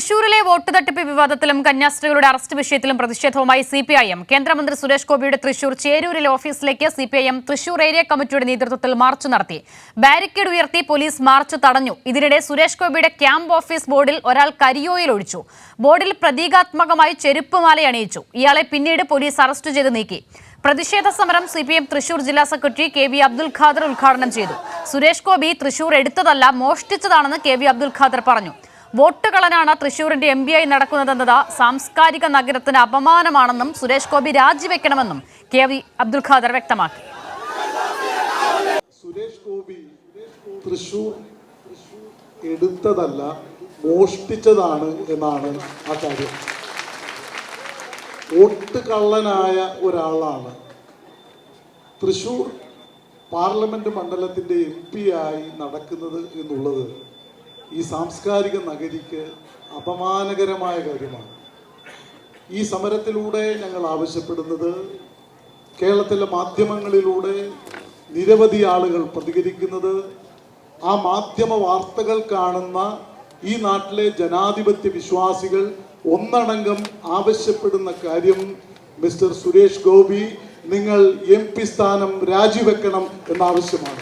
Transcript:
തൃശൂരിലെ വോട്ട് തട്ടിപ്പ് വിവാദത്തിലും കന്യാസ്ത്രീകളുടെ അറസ്റ്റ് വിഷയത്തിലും പ്രതിഷേധവുമായി സി പി ഐ എം. കേന്ദ്രമന്ത്രി സുരേഷ് ഗോപിയുടെ തൃശൂർ ചേരൂരിലെ ഓഫീസിലേക്ക് C P I M Thrissur area കമ്മിറ്റിയുടെ നേതൃത്വത്തിൽ മാർച്ച് നടത്തി. ബാരിക്കേഡ് ഉയർത്തി പോലീസ് മാർച്ച് തടഞ്ഞു. ഇതിനിടെ സുരേഷ് ഗോപിയുടെ ക്യാമ്പ് ഓഫീസ് ബോർഡിൽ ഒരാൾ കരിയോയിൽ ഒഴിച്ചു. ബോർഡിൽ പ്രതീകാത്മകമായി ചെരുപ്പുമാല അണിയിച്ചു. ഇയാളെ പിന്നീട് പോലീസ് അറസ്റ്റ് ചെയ്ത് നീക്കി. പ്രതിഷേധ സമരം സി പി എം തൃശൂർ ജില്ലാ secretary K V Abdul Khader ഉദ്ഘാടനം ചെയ്തു. സുരേഷ് ഗോപി തൃശൂർ എടുത്തതല്ല മോഷ്ടിച്ചതാണെന്ന് കെ വി അബ്ദുൽ ഖാദർ പറഞ്ഞു. വോട്ട് കളനാണ് തൃശൂരിന്റെ എം പി ഐ നടക്കുന്നതെന്നത് സാംസ്കാരിക നഗരത്തിന് അപമാനമാണെന്നും സുരേഷ് ഗോപി രാജിവെക്കണമെന്നും കെ വി അബ്ദുൽ ഖാദർ വ്യക്തമാക്കി. സുരേഷ് ഗോപി തൃശൂർ എടുത്തതല്ല മോഷ്ടിച്ചതാണ് എന്നാണ് ആ കാര്യം. വോട്ട് കള്ളനായ ഒരാളാണ്. തൃശൂർ പാർലമെന്റ് മണ്ഡലത്തിന്റെ എം പി ആയി നടക്കുന്നത് എന്നുള്ളത് ഈ സാംസ്കാരിക നഗരിക്ക് അപമാനകരമായ കാര്യമാണ്. ഈ സമരത്തിലൂടെ ഞങ്ങൾ ആവശ്യപ്പെടുന്നത് കേരളത്തിലെ മാധ്യമങ്ങളിലൂടെ നിരവധി ആളുകൾ പ്രതികരിക്കുന്നത് ആ മാധ്യമ വാർത്തകൾ കാണുന്ന ഈ നാട്ടിലെ ജനാധിപത്യ വിശ്വാസികൾ ഒന്നടങ്കം ആവശ്യപ്പെടുന്ന കാര്യം മിസ്റ്റർ സുരേഷ് ഗോപി നിങ്ങൾ എം പി സ്ഥാനം രാജിവെക്കണം എന്ന ആവശ്യമാണ്